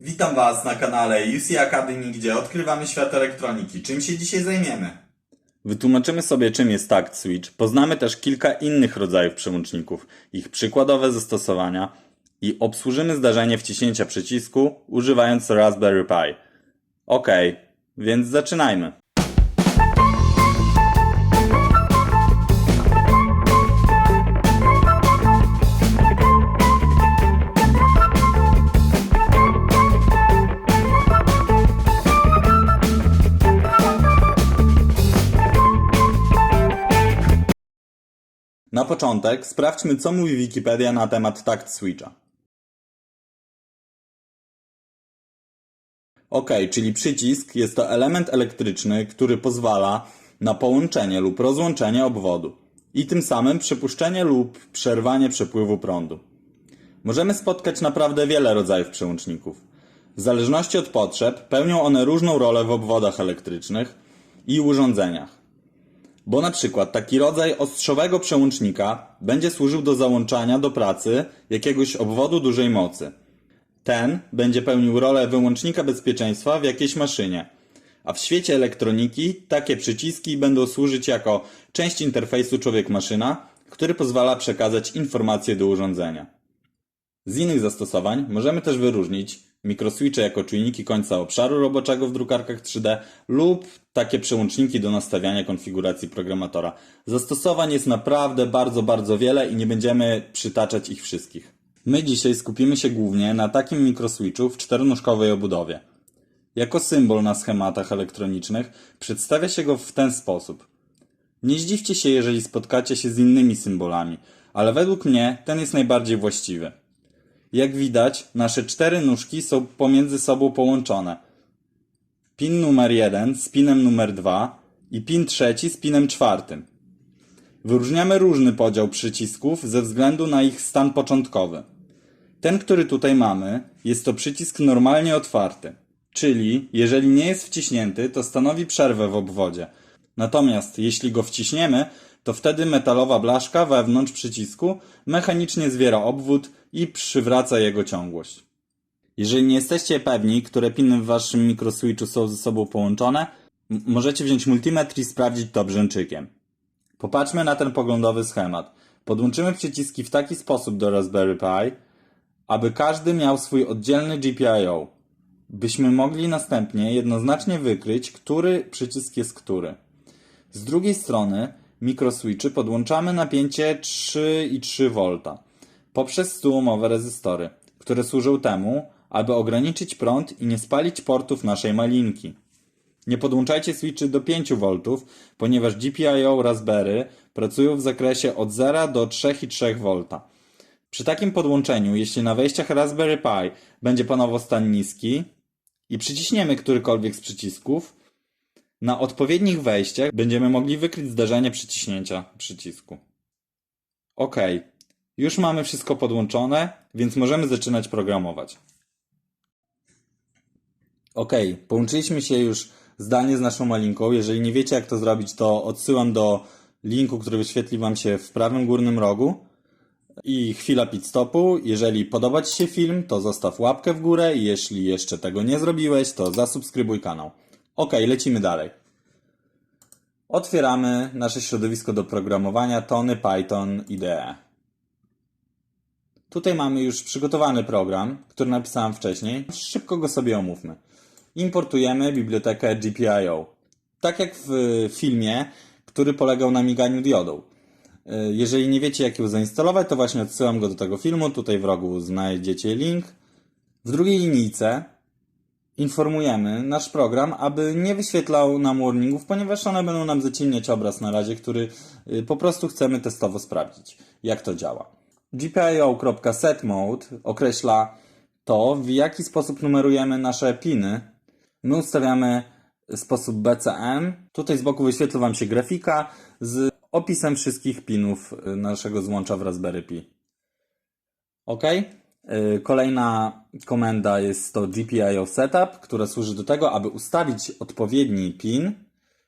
Witam Was na kanale UC Academy, gdzie odkrywamy świat elektroniki. Czym się dzisiaj zajmiemy? Wytłumaczymy sobie, czym jest takt switch, poznamy też kilka innych rodzajów przełączników, ich przykładowe zastosowania i obsłużymy zdarzenie wciśnięcia przycisku używając Raspberry Pi. Ok, więc zaczynajmy. Na początek sprawdźmy, co mówi Wikipedia na temat takt switcha. OK, czyli przycisk jest to element elektryczny, który pozwala na połączenie lub rozłączenie obwodu i tym samym przypuszczenie lub przerwanie przepływu prądu. Możemy spotkać naprawdę wiele rodzajów przełączników. W zależności od potrzeb pełnią one różną rolę w obwodach elektrycznych i urządzeniach. Bo na przykład taki rodzaj ostrzowego przełącznika będzie służył do załączania do pracy jakiegoś obwodu dużej mocy. Ten będzie pełnił rolę wyłącznika bezpieczeństwa w jakiejś maszynie. A w świecie elektroniki takie przyciski będą służyć jako część interfejsu człowiek-maszyna, który pozwala przekazać informacje do urządzenia. Z innych zastosowań możemy też wyróżnić mikroswitche jako czujniki końca obszaru roboczego w drukarkach 3D lub takie przełączniki do nastawiania konfiguracji programatora. Zastosowań jest naprawdę bardzo, bardzo wiele i nie będziemy przytaczać ich wszystkich. My dzisiaj skupimy się głównie na takim mikroswitchu w czteronóżkowej obudowie. Jako symbol na schematach elektronicznych przedstawia się go w ten sposób. Nie zdziwcie się, jeżeli spotkacie się z innymi symbolami, ale według mnie ten jest najbardziej właściwy. Jak widać, nasze cztery nóżki są pomiędzy sobą połączone. Pin numer 1 z pinem numer 2 i pin trzeci z pinem czwartym. Wyróżniamy różny podział przycisków ze względu na ich stan początkowy. Ten, który tutaj mamy, jest to przycisk normalnie otwarty, czyli jeżeli nie jest wciśnięty, to stanowi przerwę w obwodzie. Natomiast jeśli go wciśniemy, to wtedy metalowa blaszka wewnątrz przycisku mechanicznie zwiera obwód i przywraca jego ciągłość. Jeżeli nie jesteście pewni, które piny w waszym mikroswitchu są ze sobą połączone, możecie wziąć multimetr i sprawdzić to brzęczykiem. Popatrzmy na ten poglądowy schemat. Podłączymy przyciski w taki sposób do Raspberry Pi, aby każdy miał swój oddzielny GPIO, byśmy mogli następnie jednoznacznie wykryć, który przycisk jest który. Z drugiej strony mikroswitchy podłączamy napięcie 3,3 V poprzez stuomowe rezystory, które służą temu, aby ograniczyć prąd i nie spalić portów naszej malinki. Nie podłączajcie switchy do 5 V, ponieważ GPIO Raspberry pracują w zakresie od 0 do 3,3 V. Przy takim podłączeniu, jeśli na wejściach Raspberry Pi będzie panował stan niski i przyciśniemy którykolwiek z przycisków, na odpowiednich wejściach będziemy mogli wykryć zdarzenie przyciśnięcia przycisku. OK, już mamy wszystko podłączone, więc możemy zaczynać programować. OK, połączyliśmy się już zdalnie z naszą malinką. Jeżeli nie wiecie, jak to zrobić, to odsyłam do linku, który wyświetli Wam się w prawym górnym rogu. I chwila pit stopu. Jeżeli podoba Ci się film, to zostaw łapkę w górę jeśli jeszcze tego nie zrobiłeś, to zasubskrybuj kanał. Ok, lecimy dalej. Otwieramy nasze środowisko do programowania Tony Python IDE. Tutaj mamy już przygotowany program, który napisałem wcześniej. Szybko go sobie omówmy. Importujemy bibliotekę GPIO. Tak jak w filmie, który polegał na miganiu diodą. Y, Jeżeli nie wiecie, jak ją zainstalować, to właśnie odsyłam go do tego filmu. Tutaj w rogu znajdziecie link. W drugiej linijce informujemy nasz program, aby nie wyświetlał nam warningów, ponieważ one będą nam zaciemniać obraz na razie, który y, po prostu chcemy testowo sprawdzić, jak to działa. GPIO.setMode określa to, w jaki sposób numerujemy nasze piny. My ustawiamy sposób BCM. Tutaj z boku wyświetla Wam się grafika z opisem wszystkich pinów y, naszego złącza w Raspberry Pi. OK. Y, Kolejna komenda jest to GPIO Setup, która służy do tego, aby ustawić odpowiedni pin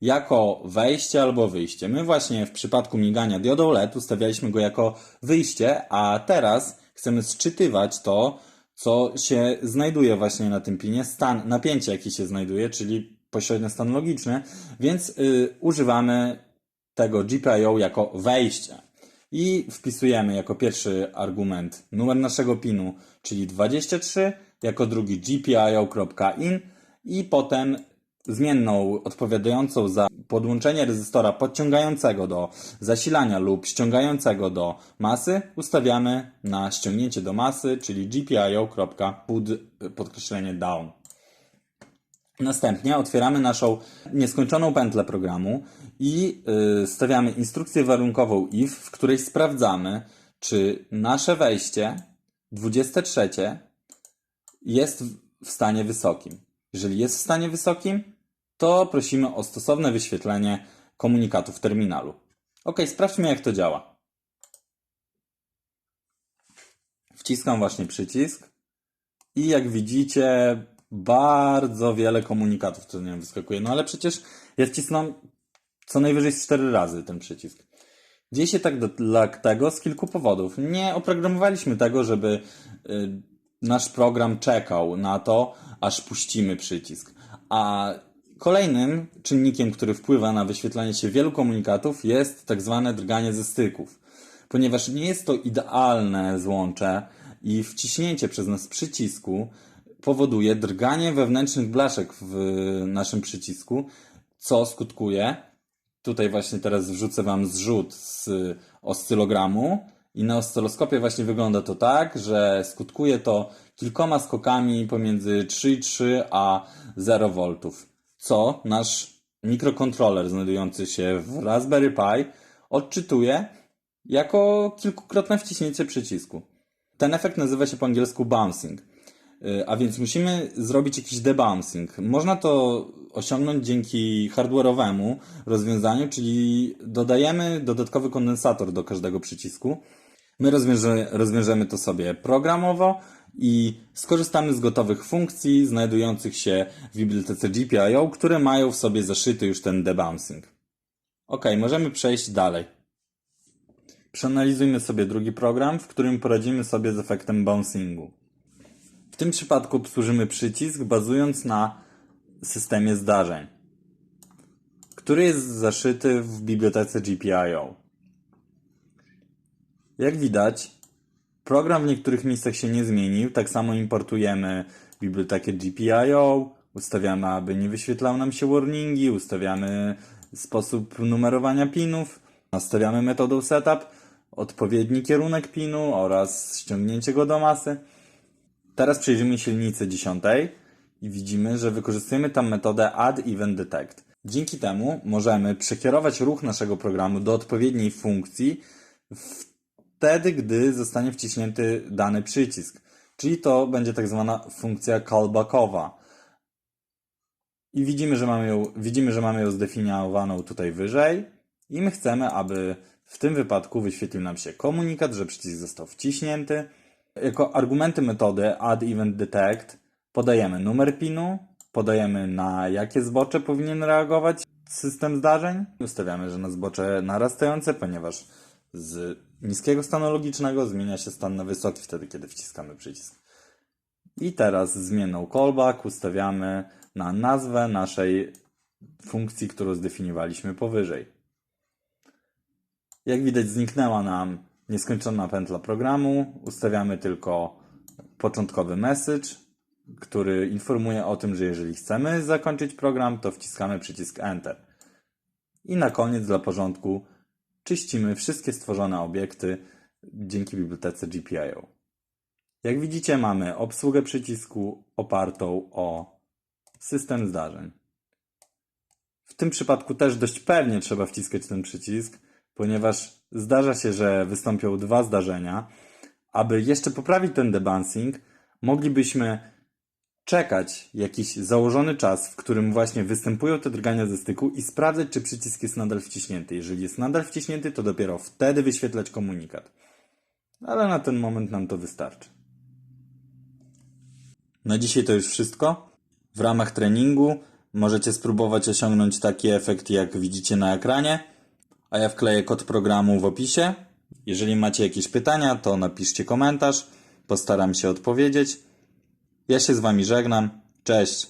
jako wejście albo wyjście. My właśnie w przypadku migania diodą LED ustawialiśmy go jako wyjście, a teraz chcemy sczytywać to, co się znajduje właśnie na tym pinie, stan, napięcie jaki się znajduje, czyli pośrednio stan logiczny, więc y, używamy tego GPIO jako wejście. I wpisujemy jako pierwszy argument numer naszego pinu, czyli 23, jako drugi gpio.in i potem zmienną odpowiadającą za podłączenie rezystora podciągającego do zasilania lub ściągającego do masy ustawiamy na ściągnięcie do masy, czyli gpio.put podkreślenie down. Następnie otwieramy naszą nieskończoną pętlę programu i y, stawiamy instrukcję warunkową if, w której sprawdzamy, czy nasze wejście 23 jest w- stanie wysokim. Jeżeli jest w stanie wysokim, to prosimy o stosowne wyświetlenie komunikatu w terminalu. Ok, sprawdźmy jak to działa. Wciskam właśnie przycisk i jak widzicie, bardzo wiele komunikatów tu nie wyskakuje. No ale przecież ja wcisnąłem co najwyżej 4 razy ten przycisk. Dzieje się tak dlatego z kilku powodów. Nie oprogramowaliśmy tego, żeby y, nasz program czekał na to, aż puścimy przycisk. A kolejnym czynnikiem, który wpływa na wyświetlanie się wielu komunikatów jest tak zwane drganie ze styków. Ponieważ nie jest to idealne złącze i wciśnięcie przez nas przycisku powoduje drganie wewnętrznych blaszek w naszym przycisku, co skutkuje Tutaj właśnie teraz wrzucę Wam zrzut z oscylogramu i na oscyloskopie właśnie wygląda to tak, że skutkuje to kilkoma skokami pomiędzy 3,3 a 0 V, co nasz mikrokontroler znajdujący się w Raspberry Pi odczytuje jako kilkukrotne wciśnięcie przycisku. Ten efekt nazywa się po angielsku bouncing. Y, A więc musimy zrobić jakiś debouncing. Można to osiągnąć dzięki hardware'owemu rozwiązaniu, czyli dodajemy dodatkowy kondensator do każdego przycisku. My rozwiąże, rozwiążemy to sobie programowo i skorzystamy z gotowych funkcji znajdujących się w bibliotece GPIO, które mają w sobie zaszyty już ten debouncing. Ok, możemy przejść dalej. Przeanalizujmy sobie drugi program, w którym poradzimy sobie z efektem bouncingu. Tym przypadku obsłużymy przycisk bazując na systemie zdarzeń, który jest zaszyty w bibliotece GPIO. Jak widać, program w niektórych miejscach się nie zmienił. Tak samo importujemy bibliotekę GPIO, ustawiamy, aby nie wyświetlał nam się warningi, ustawiamy sposób numerowania pinów, nastawiamy metodą setup, odpowiedni kierunek pinu oraz ściągnięcie go do masy. Teraz przejrzymy silnicę 10 i widzimy, że wykorzystujemy tam metodę add event detect. Dzięki temu możemy przekierować ruch naszego programu do odpowiedniej funkcji wtedy, gdy zostanie wciśnięty dany przycisk. Czyli to będzie tak zwana funkcja callbackowa. I widzimy, że mamy ją, widzimy, że mamy ją zdefiniowaną tutaj wyżej. I my chcemy, aby w tym wypadku wyświetlił nam się komunikat, że przycisk został wciśnięty. Jako argumenty metody add event detect podajemy numer pinu, podajemy na jakie zbocze powinien reagować system zdarzeń. Ustawiamy, że na zbocze narastające, ponieważ z niskiego stanu logicznego zmienia się stan na wysoki wtedy, kiedy wciskamy przycisk. I teraz zmienną callback ustawiamy na nazwę naszej funkcji, którą zdefiniowaliśmy powyżej. Jak widać, zniknęła nam nieskończona pętla programu. Ustawiamy tylko początkowy message, który informuje o tym, że jeżeli chcemy zakończyć program, to wciskamy przycisk Enter. I na koniec, dla porządku, czyścimy wszystkie stworzone obiekty dzięki bibliotece GPIO. Jak widzicie, mamy obsługę przycisku opartą o system zdarzeń. W tym przypadku też dość pewnie trzeba wciskać ten przycisk, ponieważ zdarza się, że wystąpią dwa zdarzenia. Aby jeszcze poprawić ten debouncing, moglibyśmy czekać jakiś założony czas, w którym właśnie występują te drgania ze styku i sprawdzać, czy przycisk jest nadal wciśnięty. Jeżeli jest nadal wciśnięty, to dopiero wtedy wyświetlać komunikat. Ale na ten moment nam to wystarczy. Na dzisiaj to już wszystko. W ramach treningu możecie spróbować osiągnąć taki efekt, jak widzicie na ekranie, a ja wkleję kod programu w opisie. Jeżeli macie jakieś pytania, to napiszcie komentarz, postaram się odpowiedzieć. Ja się z wami żegnam. Cześć.